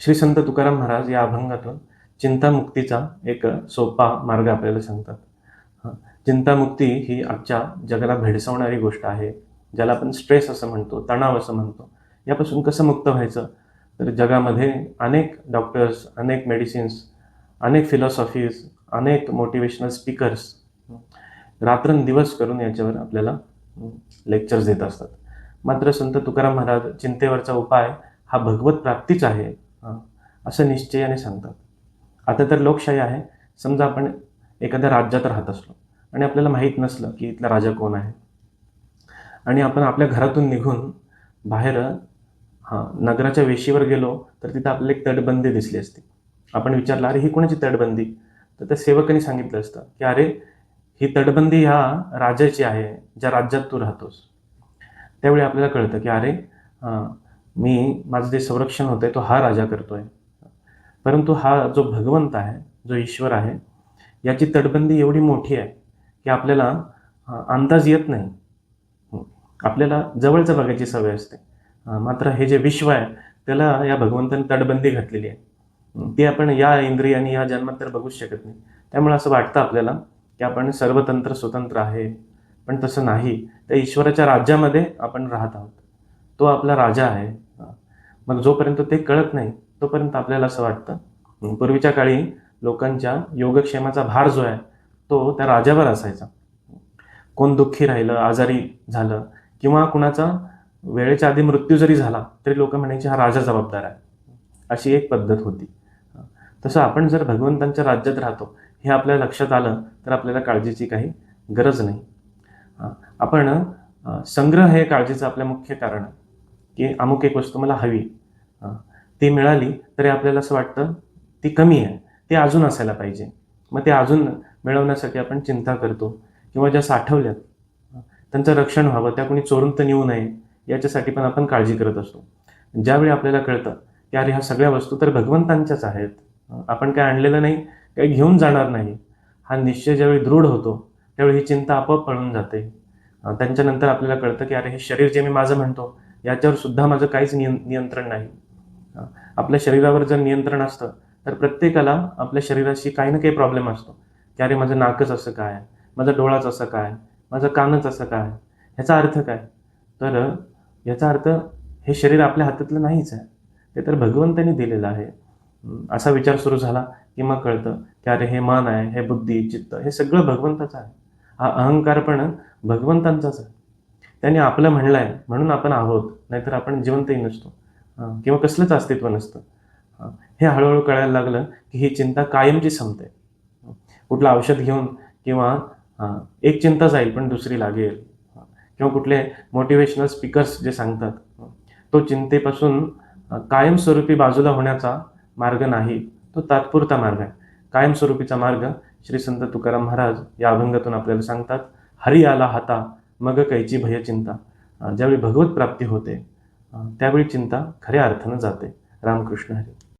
श्री संत तुकाराम महाराज या अभंगातून चिंतामुक्तीचा एक सोपा मार्ग आपल्याला सांगतात. चिंतामुक्ती ही आजच्या जगाला भेडसावणारी गोष्ट आहे ज्याला आपण स्ट्रेस असं म्हणतो तणाव असं म्हणतो. यापासून कसं मुक्त व्हायचं? तर जगामध्ये अनेक डॉक्टर्स अनेक मेडिसिन्स अनेक फिलॉसॉफीज अनेक मोटिवेशनल स्पीकर्स रात्रंदिवस करून याच्यावर आपल्याला लेक्चर्स देत असतात. मात्र संत तुकाराम महाराज चिंतेवरचा उपाय हा भगवत प्राप्तीच आहे. असं निश्चयाने सांगतात. आता तर लोकशाही आहे. समजा आपण एखाद्या राज्यात राहत असलो आणि आपल्याला माहीत नसलं की इथला राजा कोण आहे. आणि आपण आपल्या घरातून निघून बाहेर हां नगराच्या वेशीवर गेलो तर तिथं आपल्याला एक तटबंदी दिसली असती. आपण विचारलं अरे ही कोणाची तटबंदी? तर त्या सेवकांनी सांगितलं असतं की अरे ही तटबंदी ह्या राजाची आहे ज्या राज्यात तू राहतोस. त्यावेळी आपल्याला कळतं की अरे हां, मी माझं जे संरक्षण होतं तो हा राजा करतोय. परंतु हा जो भगवंत आहे जो ईश्वर आहे याची तटबंदी एवढी मोठी आहे की आपल्याला अंदाज येत नाही. आपल्याला जवळचं बघायची सवय असते. मात्र हे जे विश्व आहे त्याला या भगवंताने तटबंदी घातलेली आहे. ती आपण या इंद्रियाने या जन्मात तर बघूच शकत नाही. त्यामुळे असं वाटतं आपल्याला की आपण सर्वतंत्र स्वतंत्र आहे. पण तसं नाही. त्या ईश्वराच्या राज्यामध्ये आपण राहत आहोत. तो आपला राजा आहे. मग जोपर्यंत ते कळत नाही तोपर्यंत आपल्याला असं वाटतं. पूर्वीच्या काळी लोकांच्या योगक्षेमाचा भार जो आहे तो त्या राजावर असायचा. कोण दुःखी राहिलं आजारी झालं किंवा कुणाचा वेळेच्या आधी मृत्यू जरी झाला तरी लोक म्हणायचे हा राजा जबाबदार आहे. अशी एक पद्धत होती. तसं आपण जर भगवंतांच्या राज्यात राहतो हे आपल्या लक्षात आलं तर आपल्याला काळजीची काही गरज नाही. आपण संग्रह हे काळजीचं आपलं मुख्य कारण आहे. की अमुक एक वस्तू मला हवी. ती मिळाली तरी आपल्याला असं वाटतं ती कमी आहे ती अजून असायला पाहिजे. मग ते अजून मिळवण्यासाठी आपण चिंता करतो किंवा ज्या साठवल्यात त्यांचं रक्षण व्हावं त्या कोणी चोरून तर नेऊ नये याच्यासाठी पण आपण काळजी करत असतो. ज्यावेळी आपल्याला कळतं की अरे ह्या सगळ्या वस्तू तर भगवंतांच्याच आहेत आपण काय आणलेलं नाही काही घेऊन जाणार नाही. हा निश्चय ज्यावेळी दृढ होतो त्यावेळी ही चिंता आपोआप पळून जाते. त्यांच्यानंतर आपल्याला कळतं की अरे हे शरीर जे मी माझं म्हणतो याच्यावर सुद्धा माझं काहीच निय नियंत्रण नाही. आपल्या शरीरावर जर नियंत्रण असतं तर प्रत्येकाला आपल्या शरीराशी काही ना काही प्रॉब्लेम असतो. की अरे माझं नाकच असं काय? माझा डोळाच असं काय? माझं कानच असं काय? ह्याचा अर्थ काय? तर याचा अर्थ हे शरीर आपल्या हातातलं नाहीच आहे. ते तर भगवंतांनी दिलेलं आहे. असा विचार सुरू झाला की मग कळतं की अरे हे मन आहे हे बुद्धी चित्त हे सगळं भगवंताचं आहे. हा अहंकार पण भगवंतांचाच आहे. त्यांनी आपलं म्हणलं आहे म्हणून आपण आहोत नाहीतर आपण जिवंतही नसतो. किंवा कसलंच अस्तित्व नसतं. हे हळूहळू कळायला लागलं की ही चिंता कायमची संपते. कुठलं औषध घेऊन किंवा एक चिंता जाईल पण दुसरी लागेल. किंवा कुठले मोटिवेशनल स्पीकर्स जे सांगतात तो चिंतेपासून कायमस्वरूपी बाजूला होण्याचा मार्ग नाही. तो तात्पुरता मार्ग आहे. कायमस्वरूपीचा मार्ग श्री संत तुकाराम महाराज या अभंगातून आपल्याला सांगतात हरी आला हाता मग कैची भय चिंता. ज्यावेळी भगवत प्राप्ती होते त्यावेळी चिंता खऱ्या अर्थानं जाते. रामकृष्ण हरी.